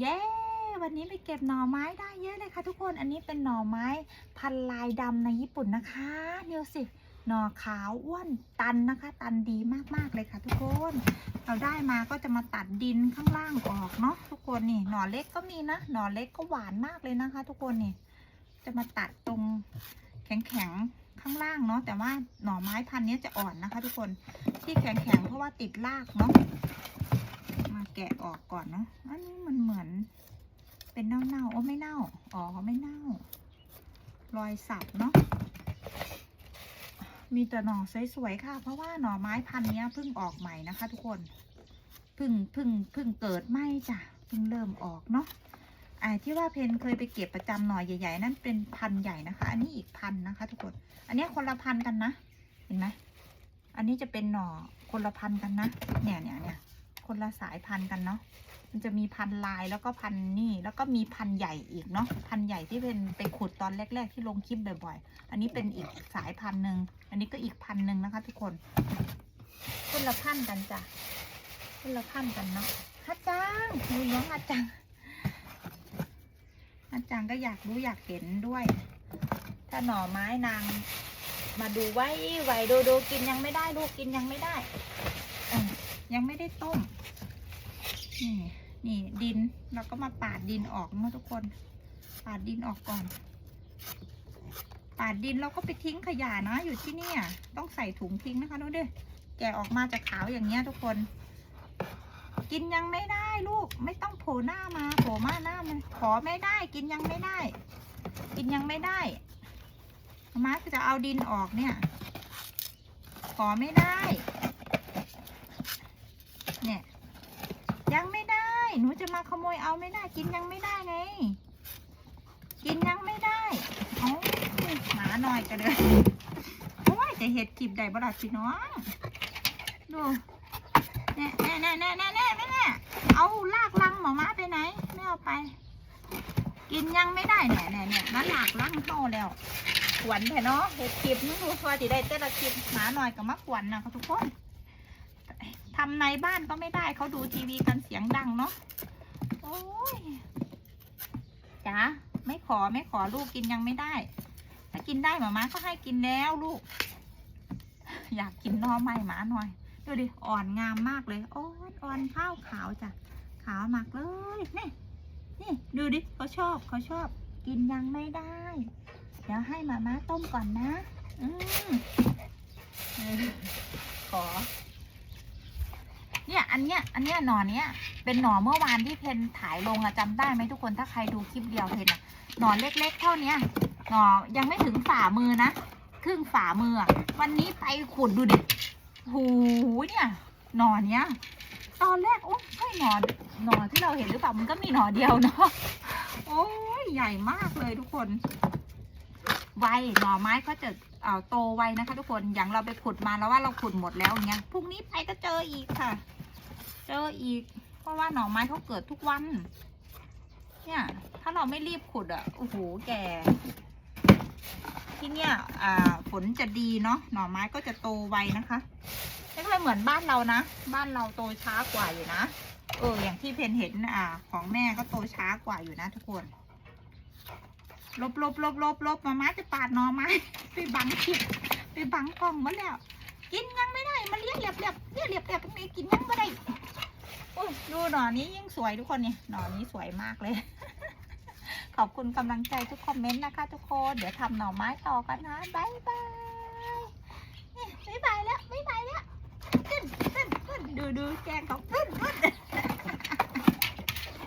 เย้ วันนี้ไปเก็บหน่อไม้ได้เยอะเลยค่ะทุกคน อันนี้เป็นหน่อไม้พันลายดำในญี่ปุ่นนะคะเนี่ยสิหน่อขาวอ้วนตันนะคะ ตันดีมากๆเลยค่ะ ทุกคน เราได้มาก็จะมาตัดดินข้างล่างออกเนาะทุกคนนี่หน่อเล็กก็มีนะหน่อเล็กก็หวานมากเลยนะคะ ทุกคนนี่จะมาตัดตรงแข็งๆข้างล่างเนาะแต่ว่าหน่อไม้พันนี้จะอ่อนนะคะ ทุกคนที่แข็งๆเพราะว่าติดรากเนาะ มาแกะออกก่อนเนาะ อันนี้มันเหมือน เป็นเน่าๆโอ้ไม่เน่า อ๋อไม่เน่า รอยสับเนาะ มีแต่หน่อสวยๆค่ะ เพราะว่าหน่อไม้พันธุ์นี้เพิ่งออกใหม่นะคะ ทุกคน เพิ่งเพิ่งเพิ่งเกิดไหมจ้ะ เพิ่งเริ่มออกเนาะไอ้ที่ว่าเพนเคยไปเก็บประจำหน่อใหญ่ ๆ นั่นเป็นพันธุ์ใหญ่นะคะ อันนี้อีกพันธุ์นะคะ ทุกคน อันเนี้ยคนละพันธุ์กันนะ เห็นไหม อันนี้จะเป็นหน่อคนละพันธุ์กันนะ เนี่ยเนี่ยเนี่ย คนละสายพันธุ์กันเนาะมันจะมีพันลายแล้วก็พันนี่ แล้วก็มีพันใหญ่อีกเนาะพันใหญ่ที่เป็นไปขุดตอนแรก ๆ ที่ลงคลิปบ่อยๆ อันนี้เป็นอีกสายพันธุ์หนึ่งอันนี้ก็อีกพันหนึ่งนะคะ ทุกคนคนละพันกันจ้ะคนละพันกันเนาะฮัจจังดูน้องฮัจจังฮัจจังก็อยากรู้อยากเห็นด้วย ถ้าหน่อไม้นางมาดูไว้ไว้ดูดูกินยังไม่ได้ลูกกินยังไม่ได้ ยังไม่ได้ต้ม นี่นี่ดินเราก็มาปาดดินออกนะทุกคน ปาดดินออกก่อน ปาดดินเราก็ไปทิ้งขยะนะ อยู่ที่นี่ต้องใส่ถุงทิ้งนะคะดูดิแกะออกมาจากขาวอย่างเงี้ยทุกคน กินยังไม่ได้ลูก ไม่ต้องโผล่หน้ามาโผล่มาหน้ามันขอไม่ได้ กินยังไม่ได้ กินยังไม่ได้มาจะเอาดินออกเนี่ย ขอไม่ได้ เนี่ย ยังไม่ได้ หนูจะมาขโมยเอาไม่ได้ กินยังไม่ได้ไง กินยังไม่ได้เอาหมาหน่อยกันเลยโอ้ยจะเห็ดคลิปใดบ่ล่ะพี่น้องดูแน่แน่แน่แน่แน่แน่แน่เอาลากลังหมาม้าไปไหน ไม่เอาไป กินยังไม่ได้แน่แน่แน่มาลากลังโตแล้วขวัญแท้เนาะเห็ดคลิปนี่ดูพอสิได้แต่ละคลิปหมาหน่อยกับมักขวัญนะคะทุกคน ทำในบ้านก็ไม่ได้เขาดูทีวีกันเสียงดังเนาะโอ้ยจ๋าไม่ขอไม่ขอลูกกินยังไม่ได้ ถ้ากินได้หมาม้าก็ให้กินแล้วลูก อยากกินนอไม้หมาหน่อยดูดิอ่อนงามมากเลยโอ้ยอ่อนข้าวขาวจ้ะขาวมากเลยนี่นี่ดูดิเขาชอบเขาชอบ กินยังไม่ได้ เดี๋ยวให้หมาม้าต้มก่อนนะ อืมขอ เนี่ยอันเนี้ยอันเนี้ยหน่อเนี้ยเป็นหน่อเมื่อวานที่เพนถ่ายลงอะจำได้ไหมทุกคนถ้าใครดูคลิปเดียวเพนอะหน่อเล็ก ๆ เท่าเนี้ยหน่อยังไม่ถึงฝ่ามือนะครึ่งฝ่ามือวันนี้ไปขุดดูดิหูเนี่ยหน่อเนี้ยตอนแรกโอ้ใช่หน่อหน่อที่เราเห็นหรือเปล่ามันก็มีหน่อเดียวเนาะโอ้ยใหญ่มากเลยทุกคนไวหน่อไม้ก็จะเอ่อโตไวนะคะ ทุกคนอย่างเราไปขุดมาแล้วว่าเราขุดหมดแล้วอย่างเงี้ยพรุ่งนี้ไปก็เจออีกค่ะ เจออีก เพราะว่าหน่อไม้เขาเกิดทุกวัน เนี่ย ถ้าเราไม่รีบขุดอะโอ้โหแก่ที่เนี่ยอ่าฝนจะดีเนาะหน่อไม้ก็จะโตไวนะคะไม่ค่อยเหมือนบ้านเรานะ บ้านเราโตช้ากว่าอยู่นะเอออย่างที่เพนเห็นอ่า ของแม่ก็โตช้ากว่าอยู่นะทุกคนลบลบลบลบลบมาม้าจะปาดหน่อไม้ไปบังคลิปไปบังกล้องมดแล้ว กินยังไม่ได้ มันเลี้ยเรียบเรียบเลี้ยเรียบเรียบตรงนี้กินยังไม่ได้โอ้ยดูหน่อนี้ยิ่งสวยทุกคนเนี่ยหน่อนี้สวยมากเลย ขอบคุณกำลังใจทุกคอมเมนต์นะคะ ทุกคน เดี๋ยวทำหน่อไม้ต่อกันนะบายบายบายบายแล้วบายบายแล้วขึ้นขึ้นขึ้นดูดูแกงเขา